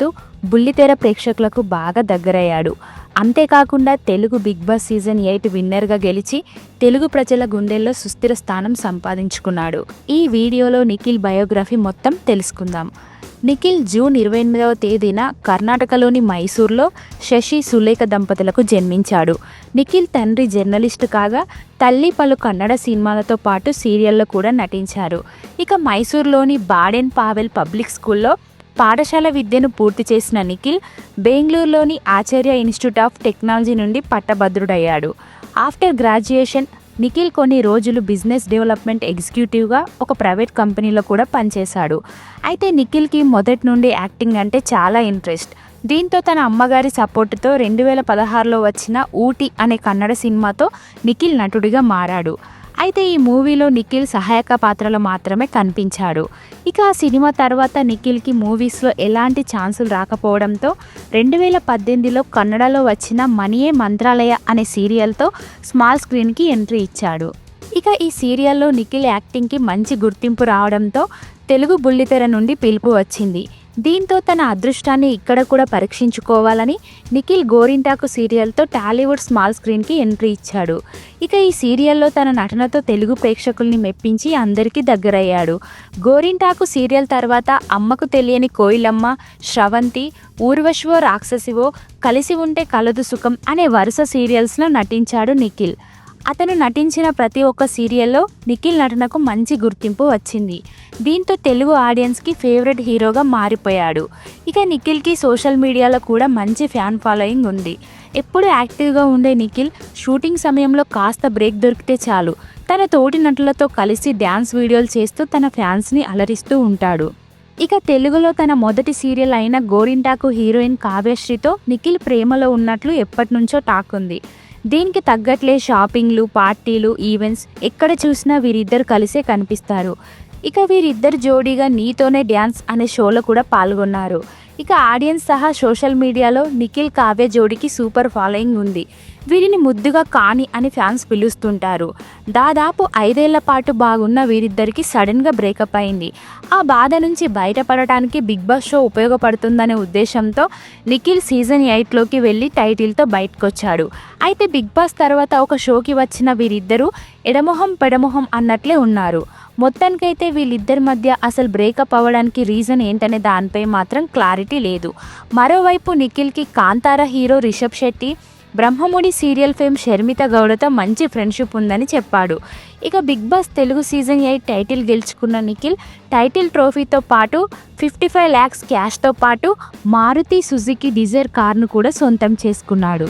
మారుతూ బుల్లితెర ప్రేక్షకులకు బాగా దగ్గరయ్యాడు. అంతేకాకుండా Telugu Bigg Boss season eight విన్నర్గా గెలిచి తెలుగు ప్రజల గుండెల్లో సుస్థిర స్థానం సంపాదించుకున్నాడు. ఈ వీడియోలో నిఖిల్ బయోగ్రఫీ మొత్తం తెలుసుకుందాం. నిఖిల్ జూన్ ఇరవై ఎనిమిదవ తేదీన కర్ణాటకలోని మైసూర్లో శశి సులేఖ దంపతులకు జన్మించాడు. నిఖిల్ తండ్రి జర్నలిస్టు కాగా తల్లి పలు కన్నడ సినిమాలతో పాటు సీరియల్లో కూడా నటించారు. ఇక మైసూర్లోని బాడెన్ పావెల్ పబ్లిక్ స్కూల్లో పాఠశాల విద్యను పూర్తి చేసిన నిఖిల్ బెంగళూరులోని ఆచార్య ఇన్స్టిట్యూట్ ఆఫ్ టెక్నాలజీ నుండి పట్టభద్రుడయ్యాడు. ఆఫ్టర్ గ్రాడ్యుయేషన్ నిఖిల్ కొన్ని రోజులు బిజినెస్ డెవలప్మెంట్ ఎగ్జిక్యూటివ్గా ఒక ప్రైవేట్ కంపెనీలో కూడా పనిచేశాడు. అయితే నిఖిల్కి మొదటి నుండి యాక్టింగ్ అంటే చాలా ఇంట్రెస్ట్. దీంతో తన అమ్మగారి సపోర్టుతో రెండు వేల పదహారులో వచ్చిన ఊటీ అనే కన్నడ సినిమాతో నిఖిల్ నటుడిగా మారాడు. అయితే ఈ మూవీలో నిఖిల్ సహాయక పాత్రలో మాత్రమే కనిపించాడు. ఇక ఆ సినిమా తర్వాత నిఖిల్కి మూవీస్లో ఎలాంటి ఛాన్సులు రాకపోవడంతో రెండు వేల పద్దెనిమిదిలో కన్నడలో వచ్చిన మనియే మంత్రాలయ అనే సీరియల్తో స్మాల్ స్క్రీన్కి ఎంట్రీ ఇచ్చాడు. ఇక ఈ సీరియల్లో నిఖిల్ యాక్టింగ్కి మంచి గుర్తింపు రావడంతో తెలుగు బుల్లితెర నుండి పిలుపు వచ్చింది. దీంతో తన అదృష్టాన్ని ఇక్కడ కూడా పరీక్షించుకోవాలని నిఖిల్ గోరింటాకు సీరియల్తో టాలీవుడ్ స్మాల్ స్క్రీన్కి ఎంట్రీ ఇచ్చాడు. ఇక ఈ సీరియల్లో తన నటనతో తెలుగు ప్రేక్షకుల్ని మెప్పించి అందరికీ దగ్గరయ్యాడు. గోరింటాకు సీరియల్ తర్వాత అమ్మకు తెలియని కోయిలమ్మ శ్రవంతి ఊర్వశివో రాక్షసివో కలిసి ఉంటే కలదు సుఖం అనే వరుస సీరియల్స్లో నటించాడు నిఖిల్. అతను నటించిన ప్రతి ఒక్క సీరియల్లో నిఖిల్ నటనకు మంచి గుర్తింపు వచ్చింది. దీంతో తెలుగు ఆడియన్స్కి ఫేవరెట్ హీరోగా మారిపోయాడు. ఇక నిఖిల్కి సోషల్ మీడియాలో కూడా మంచి ఫ్యాన్ ఫాలోయింగ్ ఉంది. ఎప్పుడు యాక్టివ్గా ఉండే నిఖిల్ షూటింగ్ సమయంలో కాస్త బ్రేక్ దొరికితే చాలు. తన తోటి నటులతో కలిసి డ్యాన్స్ వీడియోలు చేస్తూ తన ఫ్యాన్స్ని అలరిస్తూ ఉంటాడు. ఇక తెలుగులో తన మొదటి సీరియల్ అయిన గోరింటాకు హీరోయిన్ కావ్యశ్రీతో నిఖిల్ ప్రేమలో ఉన్నట్లు ఎప్పటి నుంచో టాక్ ఉంది. దీనికి తగ్గట్లే షాపింగ్లు పార్టీలు ఈవెంట్స్ ఎక్కడ చూసినా వీరిద్దరు కలిసే కనిపిస్తారు. ఇక వీరిద్దరు జోడీగా నీతోనే డ్యాన్స్ అనే షోలో కూడా పాల్గొన్నారు. ఇక ఆడియన్స్ సహా సోషల్ మీడియాలో నిఖిల్ కావ్య జోడీకి సూపర్ ఫాలోయింగ్ ఉంది. వీరిని ముద్దుగా కాని అని ఫ్యాన్స్ పిలుస్తుంటారు. దాదాపు ఐదేళ్ళ పాటు బాగున్న వీరిద్దరికి సడన్గా బ్రేకప్ అయింది. ఆ బాధ నుంచి బయటపడటానికి బిగ్ బాస్ షో ఉపయోగపడుతుందనే ఉద్దేశంతో నిఖిల్ సీజన్ ఎయిట్లోకి వెళ్ళి టైటిల్తో బయటకొచ్చాడు. అయితే బిగ్ బాస్ తర్వాత ఒక షోకి వచ్చిన వీరిద్దరూ ఎడమొహం పెడమొహం అన్నట్లే ఉన్నారు. మొత్తానికైతే వీళ్ళిద్దరి మధ్య అసలు బ్రేకప్ అవ్వడానికి రీజన్ ఏంటనే దానిపై మాత్రం క్లారిటీ లేదు. మరోవైపు నిఖిల్కి Kantara hero Rishab Shetty Brahmamudi serial fame Sharmitha గౌడతో మంచి ఫ్రెండ్షిప్ ఉందని చెప్పాడు. ఇక Bigg Boss Telugu season eight title గెలుచుకున్న నిఖిల్ టైటిల్ ట్రోఫీతో పాటు ఫిఫ్టీ ఫైవ్ ల్యాక్స్ క్యాష్తో పాటు మారుతి సుజుకి డిజైర్ కార్ను కూడా సొంతం చేసుకున్నాడు.